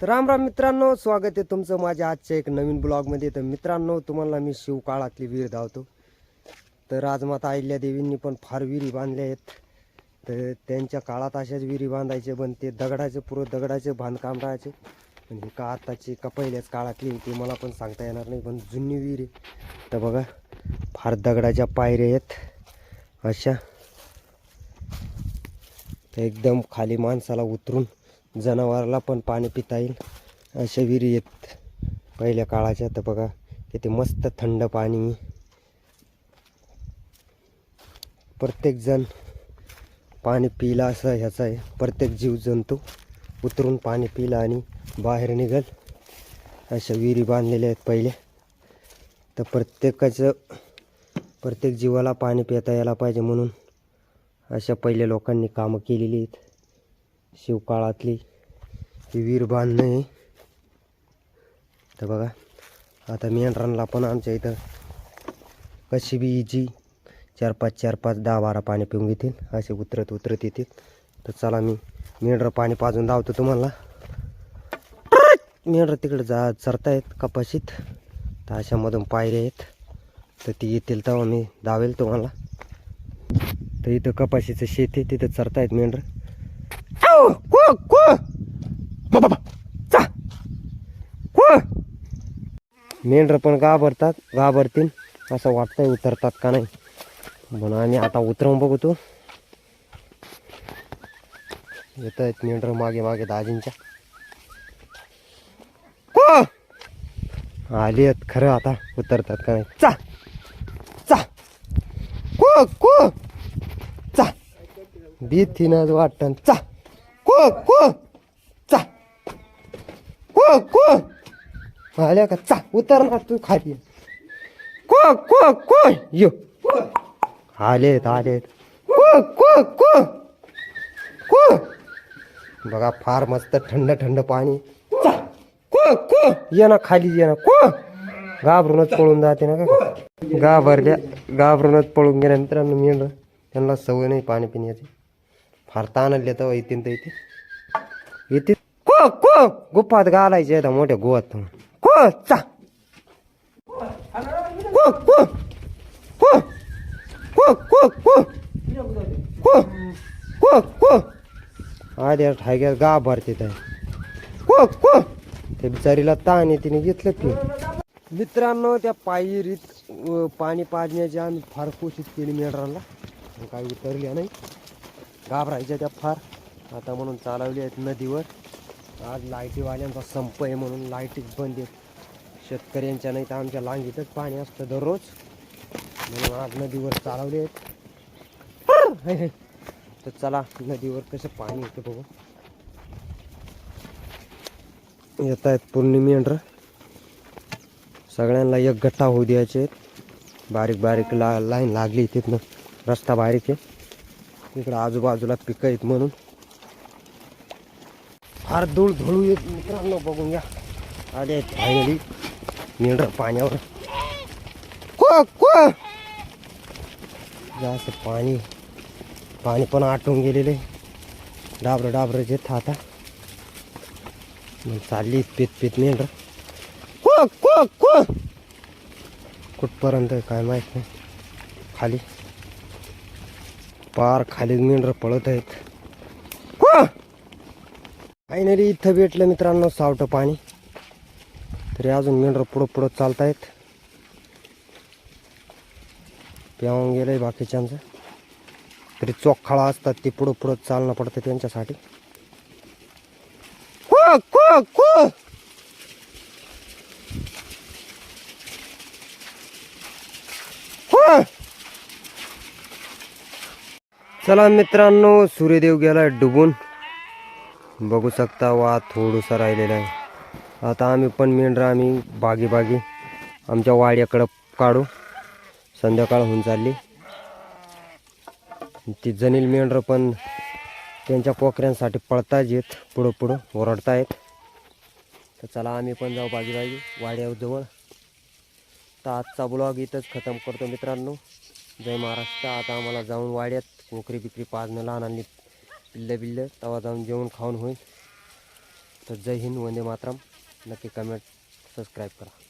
तर राम राम मित्रांनो स्वागत आहे तुमचं माझ्या आजच्या एक नवीन ब्लॉगमध्ये. तर मित्रांनो तुम्हाला मी शिवकाळातली विहीर धावतो तर आज माता अहिल्या देवींनी पण फार विहिरी बांधल्या आहेत. तर त्यांच्या काळात अशाच विहिरी बांधायचे पण ते दगडाचे पुरं दगडाचे बांधकाम राहायचे. पण ही का आताची का पहिल्याच काळातली ती मला पण सांगता येणार नाही पण जुनी विहीर. आहे तर बघा फार दगडाच्या पायऱ्या आहेत. अशा. तर एकदम खाली माणसाला उतरून जनावराला पण पाणी पिता येईल. अशा विहिरी आहेत पहिल्या काळाच्या. तर बघा तिथे मस्त थंड पाणी. प्रत्येकजण पाणी पिला असं ह्याचं आहे. प्रत्येक जीवजंतू उतरून पाणी पिला आणि बाहेर निघल. अशा विहिरी बांधलेल्या आहेत पहिले. तर प्रत्येकाचं प्रत्येक जीवाला पाणी पिता यायला पाहिजे म्हणून अशा पहिले लोकांनी कामं केलेली आहेत. शिवकाळातली ही विहीर बांधणं आहे. तर बघा आता मेंढरांना पण आमच्या इथं कशी बी इजी चार पाच चार पाच दहा बारा पाणी पिऊन घेतील. असे उतरत उतरत येतील. तर चला मी मेंढरं पाणी पाजून धावतो तुम्हाला. मेंढरं तिकडे जा चरतायत कपाशीत. तर अशामधून पायऱ्या आहेत. तर ती येतील तेव्हा मी धावेल तुम्हाला. तर इथं कपाशीचं शेत आहे तिथं चरतायत मेंढर मेंढर पण घाबरतात घाबरतील असं वाटतंय उतरतात का नाही. म्हणून आम्ही आता उतरवून बघतो. येत आहेत मेंढर मागे मागे दाजींच्या. आली आहेत खरं आता उतरतात का नाही. चा चा को को चा. भीतीनं वाटतं. चा. चा को को आल्या का चा उतर ना तू खाली को को को यो आलेत आलेत को को को को बघा फार मस्त थंड थंड पाणी. चा को को ये ना खाली ये ना को घाबरूनच पळून जाते ना का? घाबरल्या घाबरूनच पळून गेल्या मित्रांनो मेंढर त्यांना सवय नाही पाणी पिण्याची. फार ताण तर येतील तर इथे. को को गुप्पात घालायचे आता मोठ्या गोवात को चा. को को को को को को. को को को. आल्या ठाग्यात गा भरते को को. ते बिचारीला ताण आहे तिने घेतलं की मित्रांनो त्या पायरीत पाणी पाजण्याची आम्ही फार कोशिश केली मेंढरांना. काही उतरल्या नाही. घाबरायच्या त्या फार. आता म्हणून चालवली आहेत नदीवर. आज लाईटीवाल्यांचा संप आहे म्हणून लाईटीच बंद आहेत. शेतकऱ्यांच्या नाही तर आमच्या लांगीतच पाणी असतं दररोज. म्हणून आज नदीवर चालवले आहेत. तर चला नदीवर कसं पाणी येतं बघू. येत आहेत पूर्ण मेंढरं सगळ्यांना एक गट्टा होऊ द्यायचे आहेत. बारीक बारीक ला लाईन लागली तिथनं. रस्ता बारीक आहे. तिकडं आजूबाजूला पिकं आहेत म्हणून. फार धूळ धुळू येत. मित्रांनो बघून घ्या. आले फायनली मेंढर पाण्यावर. को को जास्त पाणी. पाणी पण आटून गेलेले डाबरं डाबरं जे थाता मग चालली पीत पित मेंढर को को को कुठपर्यंत काय माहीत नाही. खाली. पार खाली मेंढर पळत आहेत. को फायनली इथं भेटलं मित्रांनो सावटं पाणी. तरी अजून मेंढर पुढं पुढं चालतायत. प्यावून गेलंय बाकीच्यांचं. तरी चोखाळा असतात ते पुढं पुढं चालणं पडतं त्यांच्यासाठी. चला मित्रांनो सूर्यदेव गेला डुबून. बघू शकता वा थोडंसं राहिलेला आहे. आता आम्ही पण मेंढरं आम्ही बागी बागी आमच्या वाड्याकडं काढू. संध्याकाळ होऊन चालली. ती जनील मेंढरं पण त्यांच्या कोकऱ्यांसाठी पळताच येत पुढं पुढं ओरडतायत. तर चला आम्ही पण जाऊ बागी बागी वाड्याजवळ तर आजचा ब्लॉग इथंच खतम करतो मित्रांनो. जय महाराष्ट्र. आता आम्हाला जाऊन वाड्यात कोकरी बिकरी पाजणं आणि पिल्लं बिल्लं तवा जाऊन जेवण खाऊन होईल. तर जय हिंद वंदे मातरम. नक्की कमेंट सबस्क्राईब करा.